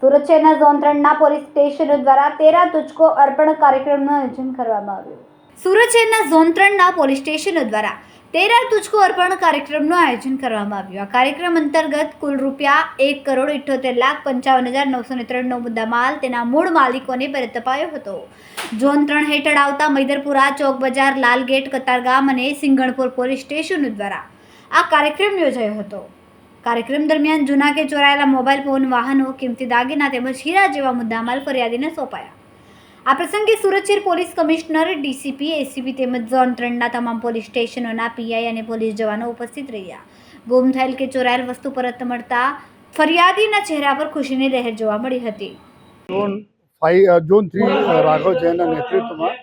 સુરત શહેરના ઝોન ત્રણના પોલીસ સ્ટેશનો દ્વારા તેરા તુચકો અર્પણ કાર્યક્રમનું આયોજન કરવામાં આવ્યું. સુરત શહેરના ઝોન ત્રણના પોલીસ સ્ટેશનો દ્વારા તેરા તુચકો અર્પણ કાર્યક્રમનું આયોજન કરવામાં આવ્યું. આ કાર્યક્રમ અંતર્ગત કુલ રૂપિયા એક કરોડ ઇઠ્યોતેર લાખ પંચાવન હજાર નવસો ને ત્રણનો મુદ્દામાલ તેના મૂળ માલિકોને પરત અપાયો હતો. ઝોન ત્રણ હેઠળ આવતા મૈદરપુરા ચોક બજાર લાલગેટ, કતારગામ અને સિંગણપુર પોલીસ સ્ટેશનો દ્વારા આ કાર્યક્રમ યોજાયો હતો. કાર્યક્રમ દરમિયાન જૂના કે ચોરાયેલા મોબાઈલ ફોન, વાહનો, કિંમતી દાગીના તેમજ હીરા જેવા મુદ્દામાલ ફરિયાદીને સોંપાયા. આ પ્રસંગે Surat police commissioner, DCP ACP તેમજ ઝોન ત્રણના તમામ પોલીસ સ્ટેશનોના પીઆઈ અને પોલીસ જવાનો ઉપસ્થિત રહ્યા. ગુમ થયેલ કે ચોરાયેલ વસ્તુ પરત મળતા ફરિયાદીના ચહેરા પર ખુશીની લહેર જોવા મળી હતી. રાઘવ જૈનના નેતૃત્વમાં,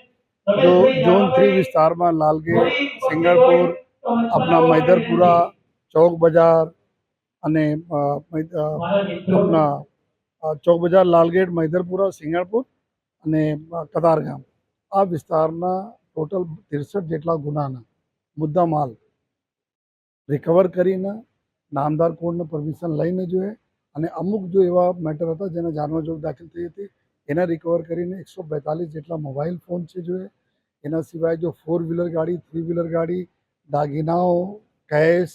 જો ઝોન થ્રી વિસ્તારમાં લાલગીર સિંગણપુર આપણા મૈદરપુરા ચોક બજાર અને ચોક બજાર લાલગેટ, મૈદરપુરા સિંગણપુર અને કતારગામ. આ વિસ્તારના ટોટલ ત્રેસઠ જેટલા ગુનાના મુદ્દા માલ રિકવર કરીને નામદાર કોર્ટને પરમિશન લઈને જોઈએ અને અમુક જો એવા મેટર હતા જેના જાનવા જોગ દાખલ થઈ હતી, એને રિકવર કરીને એકસો જેટલા મોબાઈલ ફોન છે જોઈએ. એના સિવાય જો ફોર વ્હીલર ગાડી થ્રી વ્હીલર ગાડી દાગીનાઓ કેશ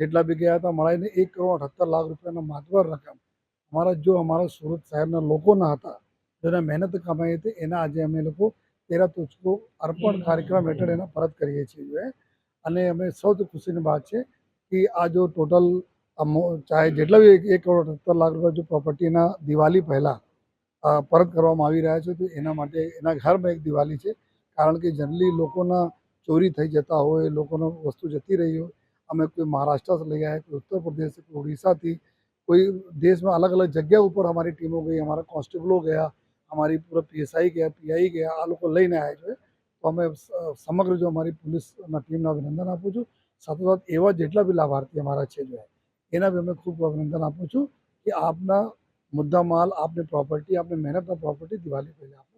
જેટલા બી ગયા હતા મળાઈને એક કરોડ અઠ્ઠાર લાખ રૂપિયાના માતબર રકમ. અમારા જો અમારા સુરત શહેરના લોકોના હતા જેને મહેનત કમાઈ હતી એના આજે અમે લોકો તેરા તુચકો અર્પણ કાર્યક્રમ હેઠળ એના પરત કરીએ છીએ. અને અમે સૌથી ખુશીની વાત છે કે આ જો ટોટલ ચાહે જેટલા બી એક કરોડ સત્તર લાખ રૂપિયા જો પ્રોપર્ટીના દિવાળી પહેલાં પરત કરવામાં આવી રહ્યા છે તો એના માટે એના ઘરમાં એક દિવાળી છે. કારણ કે જનરલી લોકોના ચોરી થઈ જતા હોય લોકોનો વસ્તુ જતી રહી હોય, અમે કોઈ મહારાષ્ટ્ર લઈ આવ્યા, કોઈ ઉત્તર પ્રદેશ કોઈ ઓડિશાથી, કોઈ દેશમાં અલગ અલગ જગ્યા ઉપર અમારી ટીમો ગઈ, અમારા કોન્સ્ટેબલો ગયા, અમારી પૂરા પીએસઆઈ ગયા પીઆઈ ગયા, આ લોકો લઈને આવ્યા છે. તો અમે સમગ્ર જો અમારી પોલીસના ટીમને અભિનંદન આપું છું. સાથોસાથ એવા જેટલા બી લાભાર્થી અમારા છે જો એના બી અમે ખૂબ અભિનંદન આપું છું કે આપના મુદ્દા માલ, આપની પ્રોપર્ટી આપની મહેનતના પ્રોપર્ટી દિવાળી પહેલાં આપને